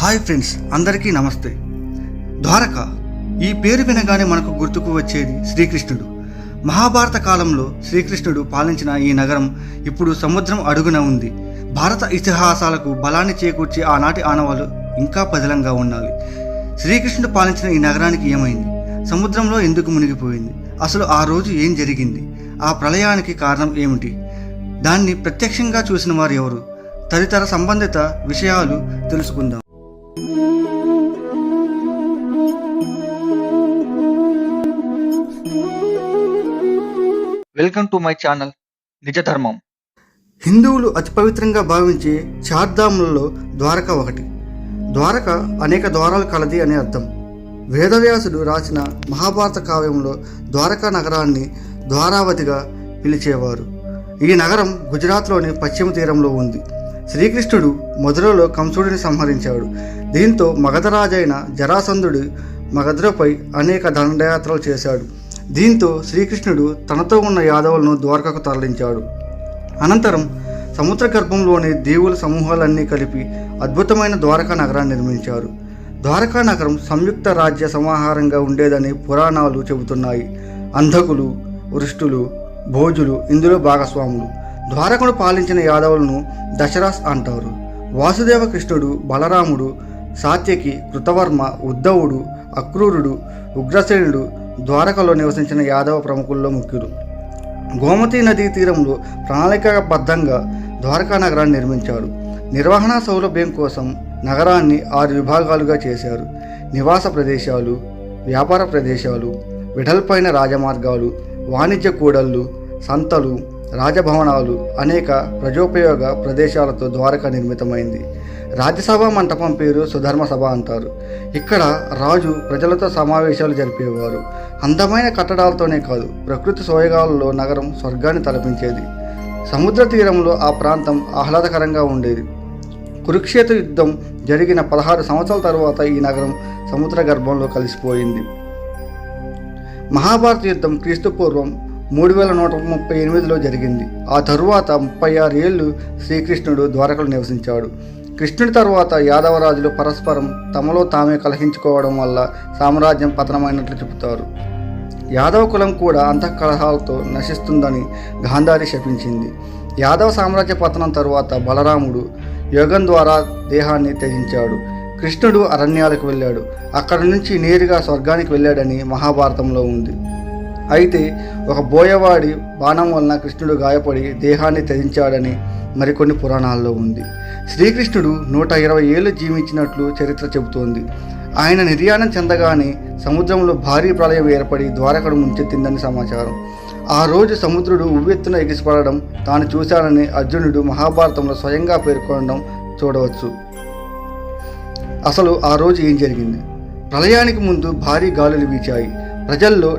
Hi friends అందరికీ నమస్తే. ద్వారక ఈ పేరు వినగానే మనకు గుర్తుకు వచ్చేది శ్రీకృష్ణుడు. మహాభారత కాలంలో శ్రీకృష్ణుడు పాలించిన ఈ నగరం ఇప్పుడు సముద్రం అడుగున ఉంది. భారత ఇతిహాసాలకు బలాన్ని చేకూర్చే ఆనాటి ఆనవాలు ఇంకా పదిలంగా ఉండాలి. శ్రీకృష్ణుడు పాలించిన ఈ నగరానికి ఏమైంది? సముద్రంలో ఎందుకు మునిగిపోయింది? అసలు ఆ రోజు ఏం జరిగింది? ఆ ప్రళయానికి కారణం ఏమిటి? దాన్ని ప్రత్యక్షంగా చూసిన వారు ఎవరు? తదితర సంబంధిత విషయాలు తెలుసుకుందాం. Welcome to my channel Nijadharmam. హిందువులు అతి పవిత్రంగా భావించే చార్ధాములలో ద్వారక ఒకటి. ద్వారక అనేక ద్వారాలు కలది అనే అర్థం. వేదవ్యాసుడు రాసిన మహాభారత కావ్యంలో ద్వారకా నగరాన్ని ద్వారావతిగా పిలిచేవారు. ఈ నగరం గుజరాత్లోని పశ్చిమ తీరంలో ఉంది. శ్రీకృష్ణుడు మధురలో కంసుడిని సంహరించాడు. దీంతో మగధరాజైన జరాసంధుడు మగధురపై అనేక దండయాత్రలు చేశాడు. దీంతో శ్రీకృష్ణుడు తనతో ఉన్న యాదవులను ద్వారకకు తరలించాడు. అనంతరం సముద్ర గర్భంలోని దేవుల సమూహాలన్నీ కలిపి అద్భుతమైన ద్వారకా నగరాన్ని నిర్మించారు. ద్వారకా నగరం సంయుక్త రాజ్య సమాహారంగా ఉండేదని పురాణాలు చెబుతున్నాయి. అంధకులు వృష్టులు భోజులు ఇందులో భాగస్వాములు. ద్వారకను పాలించిన యాదవులను దశరాస్ అంటారు. వాసుదేవ కృష్ణుడు బలరాముడు సాత్యకి కృతవర్మ ఉద్ధవుడు అక్రూరుడు ఉగ్రసేనుడు ద్వారకలో నివసించిన యాదవ ప్రముఖుల్లో ముఖ్యులు గోమతి నదీ తీరంలో ప్రణాళికాబద్ధంగా ద్వారకా నగరాన్ని నిర్మించారు. నిర్వహణ సౌలభ్యం కోసం నగరాన్ని ఆరు విభాగాలుగా చేశారు. నివాస ప్రదేశాలు వ్యాపార ప్రదేశాలు విడల్పైన రాజమార్గాలు వాణిజ్య కూడళ్ళు సంతలు రాజభవనాలు అనేక ప్రజోపయోగ ప్రదేశాలతో ద్వారక నిర్మితమైంది. రాజ్యసభ మంటపం పేరు సుధర్మ సభ అంటారు. ఇక్కడ రాజు ప్రజలతో సమావేశాలు జరిపేవారు. అందమైన కట్టడాలతోనే కాదు ప్రకృతి సోయగాలలో నగరం స్వర్గాన్ని తలపించేది. సముద్ర తీరంలో ఆ ప్రాంతం ఆహ్లాదకరంగా ఉండేది. కురుక్షేత్ర యుద్ధం జరిగిన పదహారు సంవత్సరాల తరువాత ఈ నగరం సముద్ర గర్భంలో కలిసిపోయింది. మహాభారత యుద్ధం క్రీస్తు పూర్వం మూడు వేల నూట ముప్పై ఎనిమిదిలో జరిగింది. ఆ తరువాత ముప్పై ఆరు ఏళ్ళు శ్రీకృష్ణుడు ద్వారకలో నివసించాడు. కృష్ణుడి తరువాత యాదవరాజులు పరస్పరం తమలో తామే కలహించుకోవడం వల్ల సామ్రాజ్యం పతనమైనట్లు చెబుతారు. యాదవ కులం కూడా అంతఃకలహాలతో నశిస్తుందని గాంధారి శపించింది. యాదవ సామ్రాజ్య పతనం తరువాత బలరాముడు యోగం ద్వారా దేహాన్ని త్యజించాడు. కృష్ణుడు అరణ్యాలకు వెళ్ళాడు. అక్కడి నుంచి నేరుగా స్వర్గానికి వెళ్ళాడని మహాభారతంలో ఉంది. అయితే ఒక బోయవాడి బాణం వలన కృష్ణుడు గాయపడి దేహాన్ని త్యజించాడని మరికొన్ని పురాణాల్లో ఉంది. శ్రీకృష్ణుడు నూట ఇరవై ఏళ్ళు జీవించినట్లు చరిత్ర చెబుతోంది. ఆయన నిర్యాణం చెందగానే సముద్రంలో భారీ ప్రళయం ఏర్పడి ద్వారకను ముంచెత్తిందని సమాచారం. ఆ రోజు సముద్రుడు ఉవ్వెత్తున ఎగిసిపడడం తాను చూశానని అర్జునుడు మహాభారతంలో స్వయంగా పేర్కొనడం చూడవచ్చు. అసలు ఆ రోజు ఏం జరిగింది? ప్రళయానికి ముందు భారీ గాలులు వీచాయి. ప్రజల్లో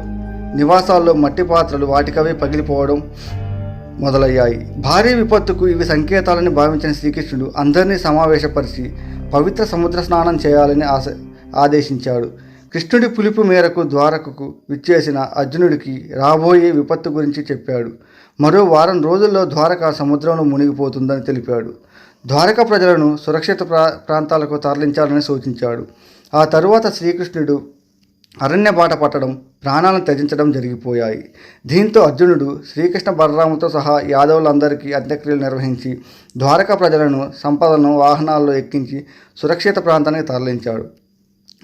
నివాసాల్లో మట్టి పాత్రలు వాటికవే పగిలిపోవడం మొదలయ్యాయి. భారీ విపత్తుకు ఇవి సంకేతాలని భావించిన శ్రీకృష్ణుడు అందరినీ సమావేశపరిచి పవిత్ర సముద్ర స్నానం చేయాలని ఆశ ఆదేశించాడు. కృష్ణుడి పిలుపు మేరకు ద్వారకకు విచ్చేసిన అర్జునుడికి రాబోయే విపత్తు గురించి చెప్పాడు. మరో వారం రోజుల్లో ద్వారక సముద్రంలో మునిగిపోతుందని తెలిపాడు. ద్వారక ప్రజలను సురక్షిత ప్రా ప్రాంతాలకు తరలించాలని సూచించాడు. ఆ తరువాత శ్రీకృష్ణుడు అరణ్య బాట పట్టడం ప్రాణాలను త్యజించడం జరిగిపోయాయి. దీంతో అర్జునుడు శ్రీకృష్ణ బలరాముతో సహా యాదవులందరికీ అంత్యక్రియలు నిర్వహించి ద్వారకా ప్రజలను సంపదను వాహనాల్లో ఎక్కించి సురక్షిత ప్రాంతానికి తరలించాడు.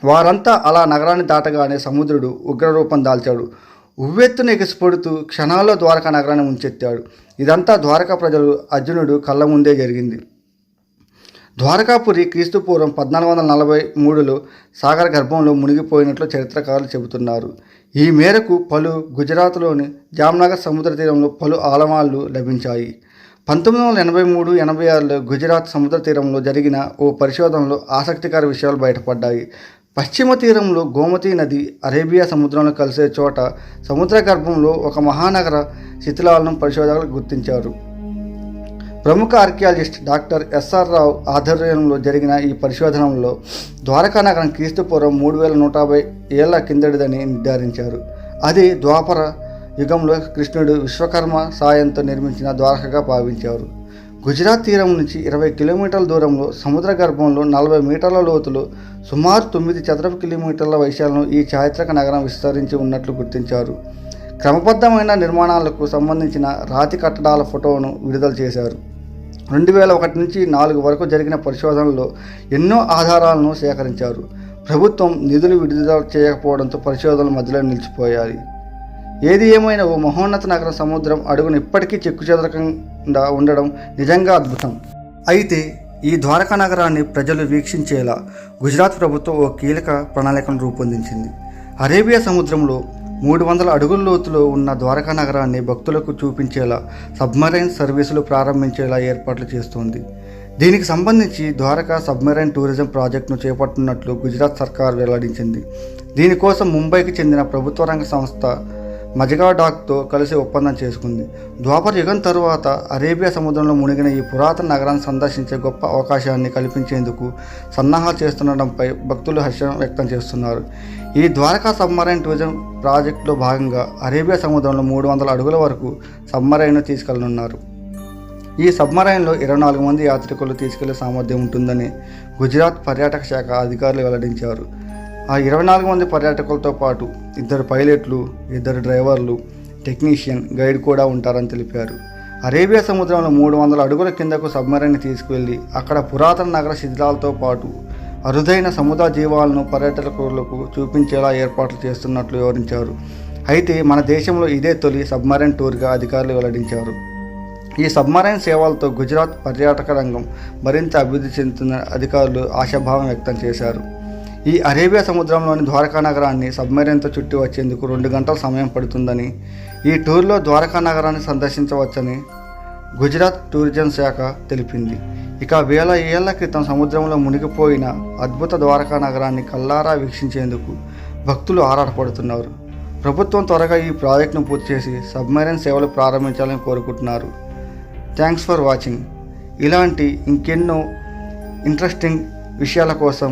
వారంతా అలా నగరాన్ని దాటగానే సముద్రుడు ఉగ్రరూపం దాల్చాడు. ఉవ్వెత్తున ఎగిసిపడుతూ క్షణాల్లో ద్వారకా నగరాన్ని ముంచెత్తాడు. ఇదంతా ద్వారకా ప్రజలు అర్జునుడు కళ్ళ ముందే జరిగింది. ద్వారకాపురి క్రీస్తుపూర్వం పద్నాలుగు వందల నలభై మూడులో సాగర గర్భంలో మునిగిపోయినట్లు చరిత్రకారులు చెబుతున్నారు. ఈ మేరకు పలు గుజరాత్లోని జామ్నగర్ సముద్ర తీరంలో పలు ఆలమాళ్ళు లభించాయి. పంతొమ్మిది వందల ఎనభై మూడు ఎనభై ఆరులో గుజరాత్ సముద్ర తీరంలో జరిగిన ఓ పరిశోధనలో ఆసక్తికర విషయాలు బయటపడ్డాయి. పశ్చిమ తీరంలో గోమతి నది అరేబియా సముద్రంలో కలిసే చోట సముద్ర గర్భంలో ఒక మహానగర శిథిలాలను పరిశోధకులు గుర్తించారు. ప్రముఖ ఆర్కియాలజిస్ట్ డాక్టర్ ఎస్ఆర్ రావు ఆధ్వర్యంలో జరిగిన ఈ పరిశోధనలో ద్వారకా నగరం క్రీస్తుపూర్వం మూడు వేల నూట యాభై ఏళ్ళ కిందటిదని నిర్ధారించారు. అది ద్వాపర యుగంలో కృష్ణుడు విశ్వకర్మ సాయంతో నిర్మించిన ద్వారకగా భావించారు. గుజరాత్ తీరం నుంచి ఇరవై కిలోమీటర్ల దూరంలో సముద్ర గర్భంలో నలభై మీటర్ల లోతులో సుమారు తొమ్మిది చదరపు కిలోమీటర్ల వైశాల్యం ఈ చారిత్రక నగరం విస్తరించి ఉన్నట్లు గుర్తించారు. క్రమబద్ధమైన నిర్మాణాలకు సంబంధించిన రాతి కట్టడాల ఫోటోను విడుదల చేశారు. రెండు వేల ఒకటి నుంచి నాలుగు వరకు జరిగిన పరిశోధనలో ఎన్నో ఆధారాలను సేకరించారు. ప్రభుత్వం నిధులు విడుదల చేయకపోవడంతో పరిశోధనల మధ్యలో నిలిచిపోయాయి. ఏది ఏమైనా ఓ మహోన్నత నగర సముద్రం అడుగును ఇప్పటికీ చెక్కుచెదరకుండా ఉండడం నిజంగా అద్భుతం. అయితే ఈ ద్వారకా నగరాన్ని ప్రజలు వీక్షించేలా గుజరాత్ ప్రభుత్వం ఓ కీలక ప్రణాళికను రూపొందించింది. అరేబియా సముద్రంలో మూడు వందల అడుగుల లోతులో ఉన్న ద్వారకా నగరాన్ని భక్తులకు చూపించేలా సబ్మరైన్ సర్వీసులు ప్రారంభించేలా ఏర్పాట్లు చేస్తోంది. దీనికి సంబంధించి ద్వారకా సబ్మెరైన్ టూరిజం ప్రాజెక్టును చేపట్టినట్లు గుజరాత్ సర్కార్ వెల్లడించింది. దీనికోసం ముంబైకి చెందిన ప్రభుత్వ రంగ సంస్థ మజగా డాక్తో కలిసి ఒప్పందం చేసుకుంది. ద్వాపర యుగం తరువాత అరేబియా సముద్రంలో మునిగిన ఈ పురాతన నగరాన్ని సందర్శించే గొప్ప అవకాశాన్ని కల్పించేందుకు సన్నాహాలు చేస్తుండటంపై భక్తులు హర్షం వ్యక్తం చేస్తున్నారు. ఈ ద్వారకా సబ్మరైన్ టూరిజం ప్రాజెక్టులో భాగంగా అరేబియా సముద్రంలో మూడు వందల అడుగుల వరకు సబ్మరైన్ను తీసుకెళ్ళనున్నారు. ఈ సబ్మరైన్లో ఇరవై నాలుగు మంది యాత్రికులు తీసుకెళ్ళే సామర్థ్యం ఉంటుందని గుజరాత్ పర్యాటక శాఖ అధికారులు వెల్లడించారు. ఆ ఇరవై నాలుగు మంది పర్యాటకులతో పాటు ఇద్దరు పైలట్లు ఇద్దరు డ్రైవర్లు టెక్నీషియన్ గైడ్ కూడా ఉంటారని తెలిపారు. అరేబియా సముద్రంలో మూడు వందల అడుగుల కిందకు సబ్మరైన్ తీసుకువెళ్ళి అక్కడ పురాతన నగర శిథిలాలతో పాటు అరుదైన సముద్ర జీవాలను పర్యాటకులకు చూపించేలా ఏర్పాట్లు చేస్తున్నట్లు వివరించారు. అయితే మన దేశంలో ఇదే తొలి సబ్మరైన్ టూర్గా అధికారులు వెల్లడించారు. ఈ సబ్మరైన్ సేవలతో గుజరాత్ పర్యాటక రంగం మరింత అభివృద్ధి చెందుతున్న అధికారులు ఆశాభావం వ్యక్తం చేశారు. ఈ అరేబియా సముద్రంలోని ద్వారకా నగరాన్ని సబ్మెరైన్తో చుట్టి వచ్చేందుకు రెండు గంటల సమయం పడుతుందని ఈ టూర్లో ద్వారకా నగరాన్ని సందర్శించవచ్చని గుజరాత్ టూరిజం శాఖ తెలిపింది. ఇక వేల ఏళ్ళ క్రితం సముద్రంలో మునిగిపోయిన అద్భుత ద్వారకా నగరాన్ని కల్లారా వీక్షించేందుకు భక్తులు ఆరాటపడుతున్నారు. ప్రభుత్వం త్వరగా ఈ ప్రాజెక్టును పూర్తి చేసి సబ్మెరైన్ సేవలు ప్రారంభించాలని కోరుకుంటున్నారు. Thanks for watching. ఇలాంటి ఇంకెన్నో ఇంట్రెస్టింగ్ విషయాల కోసం